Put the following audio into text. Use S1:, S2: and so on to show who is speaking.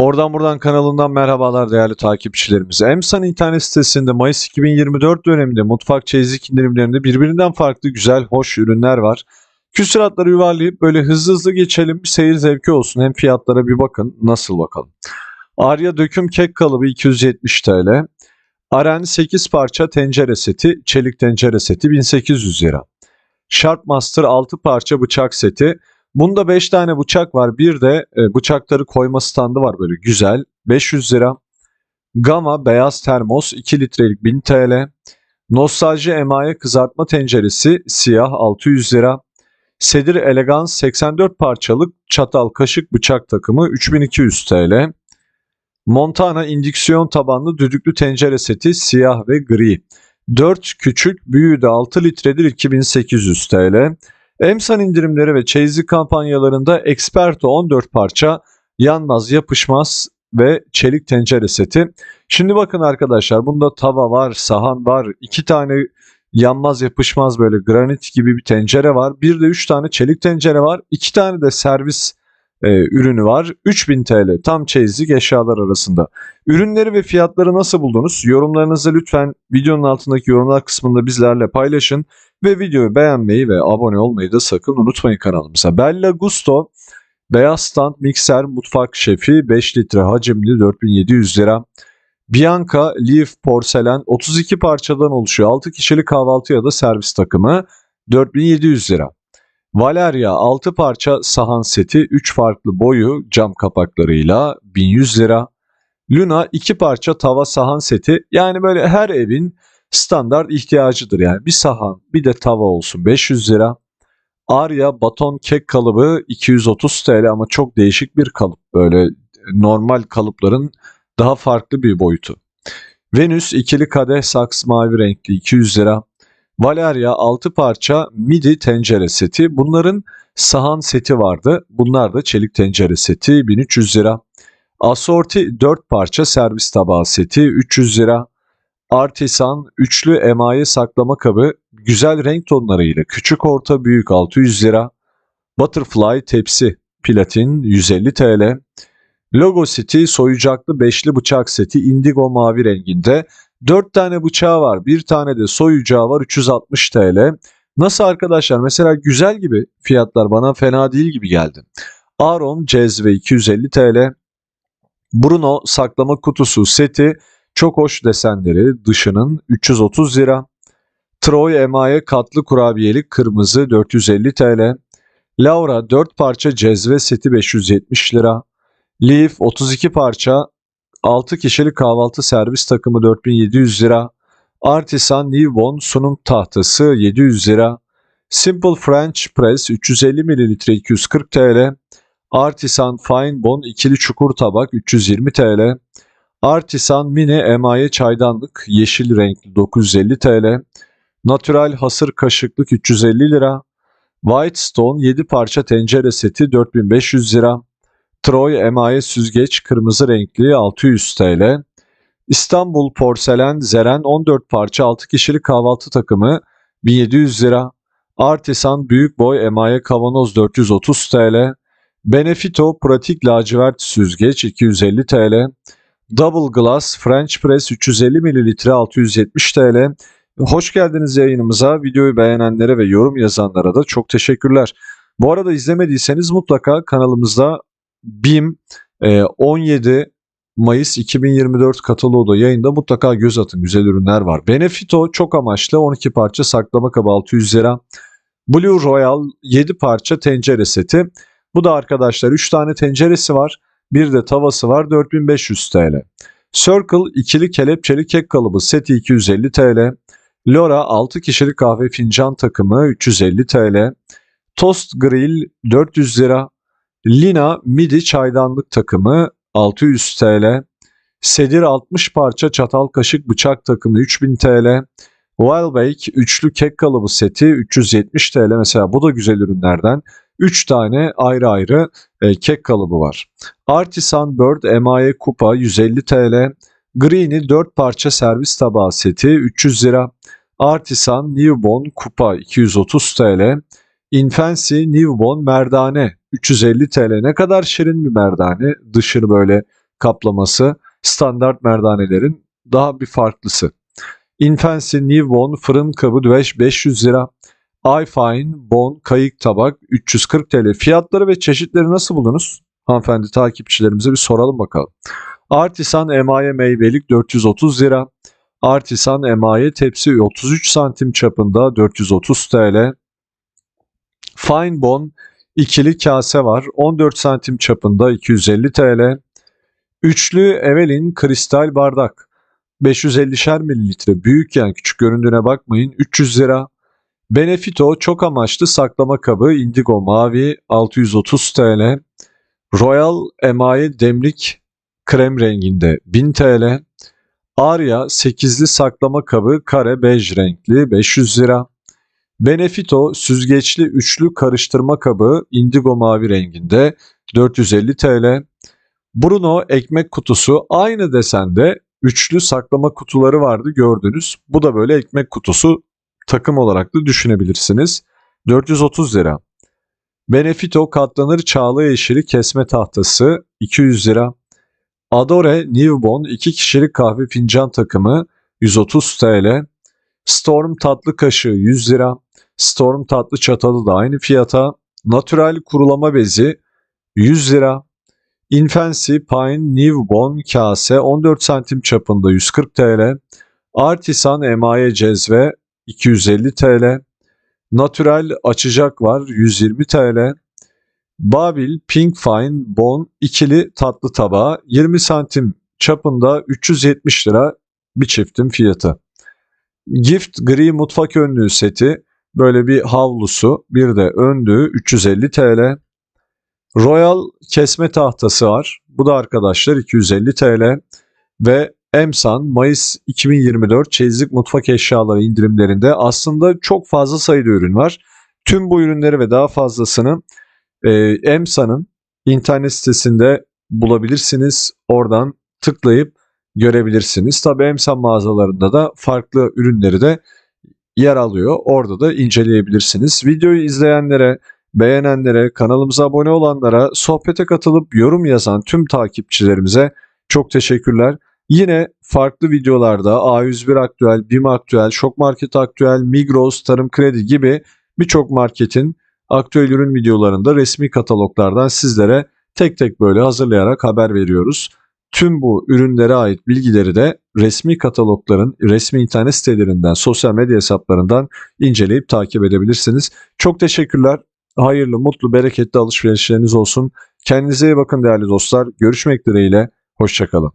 S1: Oradan buradan kanalından merhabalar değerli takipçilerimiz. Emsan internet sitesinde Mayıs 2024 döneminde mutfak çeyizlik indirimlerinde birbirinden farklı güzel, hoş ürünler var. Küsuratları yuvarlayıp böyle hızlı hızlı geçelim bir seyir zevki olsun. Hem fiyatlara bir bakın nasıl bakalım. Arya döküm kek kalıbı 270 TL. Aren 8 parça tencere seti, çelik tencere seti 1800 lira. Sharpmaster 6 parça bıçak seti. Bunda 5 tane bıçak var. Bir de e, bıçakları koyma standı var böyle güzel. 500 lira. Gama beyaz termos 2 litrelik 1000 TL. Nostalji emaye kızartma tenceresi siyah 600 lira. Sedir Elegans 84 parçalık çatal kaşık bıçak takımı 3200 TL. Montana indüksiyon tabanlı düdüklü tencere seti siyah ve gri. 4 küçük, büyüğü de 6 litredir 2800 TL. Emsan indirimleri ve çeyizlik kampanyalarında Experto 14 parça yanmaz, yapışmaz ve çelik tencere seti. Şimdi bakın arkadaşlar bunda tava var, sahan var, iki tane yanmaz yapışmaz böyle granit gibi bir tencere var. Bir de 3 tane çelik tencere var. 2 tane de servis e, ürünü var. 3000 TL tam çeyizlik eşyalar arasında. Ürünleri ve fiyatları nasıl buldunuz? Yorumlarınızı lütfen videonun altındaki yorumlar kısmında bizlerle paylaşın. Ve videoyu beğenmeyi ve abone olmayı da sakın unutmayın kanalımıza. Bella Gusto beyaz stand mikser mutfak şefi 5 litre hacimli 4700 lira. Bianca Leaf porselen 32 parçadan oluşuyor. 6 kişilik kahvaltı ya da servis takımı 4700 lira. Valeria 6 parça sahan seti 3 farklı boyu cam kapaklarıyla 1100 lira. Luna 2 parça tava sahan seti yani böyle her evin standart ihtiyacıdır yani bir sahan bir de tava olsun 500 lira. Arya baton kek kalıbı 230 TL ama çok değişik bir kalıp böyle normal kalıpların daha farklı bir boyutu. Venüs ikili kadeh saks mavi renkli 200 lira. Valeria 6 parça midi tencere seti. Bunların sahan seti vardı. Bunlar da çelik tencere seti 1300 lira. Assorti 4 parça servis tabağı seti 300 lira. Artisan üçlü emaye saklama kabı güzel renk tonlarıyla küçük orta büyük 600 lira. Butterfly tepsi platin 150 TL. Logo City soyacaklı beşli bıçak seti indigo mavi renginde. 4 tane bıçağı var. Bir tane de soyacağı var 360 TL. Nasıl arkadaşlar? Mesela güzel gibi fiyatlar bana fena değil gibi geldi. Aron cezve 250 TL. Bruno saklama kutusu seti çok hoş desenleri dışının 330 lira. Troy emaye katlı kurabiyelik kırmızı 450 TL. Laura 4 parça cezve seti 570 lira. Leaf 32 parça 6 kişilik kahvaltı servis takımı 4700 lira. Artisan Newbon sunum tahtası 700 lira. Simple French Press 350 ml 240 TL. Artisan Fine Bon ikili çukur tabak 320 TL. Artisan Mini emaye çaydanlık yeşil renkli 950 TL. Natural hasır kaşıklık 350 lira. White Stone 7 parça tencere seti 4500 lira. Troy emaye süzgeç kırmızı renkli 600 TL. İstanbul porselen zeren 14 parça 6 kişilik kahvaltı takımı 1700 lira. Artisan büyük boy emaye kavanoz 430 TL. Benefito pratik lacivert süzgeç 250 TL. Double Glass French Press 350 ml 670 TL. Hoş geldiniz yayınımıza. Videoyu beğenenlere ve yorum yazanlara da çok teşekkürler. Bu arada izlemediyseniz mutlaka kanalımızda BİM e, 17 Mayıs 2024 kataloğu da yayında mutlaka göz atın. Güzel ürünler var. Benefito çok amaçlı 12 parça saklama kabı 600 lira. Blue Royal 7 parça tencere seti. Bu da arkadaşlar 3 tane tenceresi var. Bir de tavası var 4500 TL. Circle ikili kelepçeli kek kalıbı seti 250 TL. Lora 6 kişilik kahve fincan takımı 350 TL. Toast Grill 400 lira. Lina midi çaydanlık takımı 600 TL. Sedir 60 parça çatal kaşık bıçak takımı 3000 TL. Wildbake üçlü kek kalıbı seti 370 TL mesela bu da güzel ürünlerden. 3 tane ayrı ayrı e, kek kalıbı var. Artisan Bird emaye kupa 150 TL. Greeny 4 parça servis tabağı seti 300 lira. Artisan Newborn kupa 230 TL. Infancy Newborn merdane 350 TL. Ne kadar şirin bir merdane. Dışı böyle kaplaması standart merdanelerin daha bir farklısı. Infancy Newborn fırın kabı döş 500 lira. iFine Bon kayık tabak 340 TL. Fiyatları ve çeşitleri nasıl buldunuz? Hanımefendi takipçilerimize bir soralım bakalım. Artisan emaye meyvelik 430 lira. Artisan emaye tepsi 33 santim çapında 430 TL. Fine Bon ikili kase var 14 santim çapında 250 TL. Üçlü Evelyn kristal bardak 550'şer mililitre büyük yani küçük göründüğüne bakmayın 300 lira. Benefito çok amaçlı saklama kabı indigo mavi 630 TL. Royal emaye demlik krem renginde 1000 TL. Arya 8'li saklama kabı kare bej renkli 500 lira. Benefito süzgeçli üçlü karıştırma kabı indigo mavi renginde 450 TL. Bruno ekmek kutusu aynı desende üçlü saklama kutuları vardı gördünüz. Bu da böyle ekmek kutusu takım olarak da düşünebilirsiniz. 430 lira. Benefito katlanır çağla yeşili kesme tahtası 200 lira. Adore Newborn 2 kişilik kahve fincan takımı 130 TL. Storm tatlı kaşığı 100 lira. Storm tatlı çatalı da aynı fiyata. Natural kurulama bezi 100 lira. Infancy Pine Newborn kase 14 santim çapında 140 TL. Artisan emaye cezve 250 TL. Natural açacak var 120 TL. Babil Pink Fine Bon ikili tatlı tabağı 20 santim çapında 370 lira bir çiftin fiyatı. Gift gri mutfak önlüğü seti böyle bir havlusu bir de önlüğü 350 TL. Royal kesme tahtası var. Bu da arkadaşlar 250 TL ve Emsan Mayıs 2024 çeyizlik mutfak eşyaları indirimlerinde aslında çok fazla sayıda ürün var. Tüm bu ürünleri ve daha fazlasını e, Emsan'ın internet sitesinde bulabilirsiniz. Oradan tıklayıp görebilirsiniz. Tabi Emsan mağazalarında da farklı ürünleri de yer alıyor. Orada da inceleyebilirsiniz. Videoyu izleyenlere, beğenenlere, kanalımıza abone olanlara, sohbete katılıp yorum yazan tüm takipçilerimize çok teşekkürler. Yine farklı videolarda A101 Aktüel, BİM Aktüel, Şok Market Aktüel, Migros, Tarım Kredi gibi birçok marketin aktüel ürün videolarında resmi kataloglardan sizlere tek tek böyle hazırlayarak haber veriyoruz. Tüm bu ürünlere ait bilgileri de resmi katalogların, resmi internet sitelerinden, sosyal medya hesaplarından inceleyip takip edebilirsiniz. Çok teşekkürler. Hayırlı, mutlu, bereketli alışverişleriniz olsun. Kendinize iyi bakın değerli dostlar. Görüşmek dileğiyle. Hoşçakalın.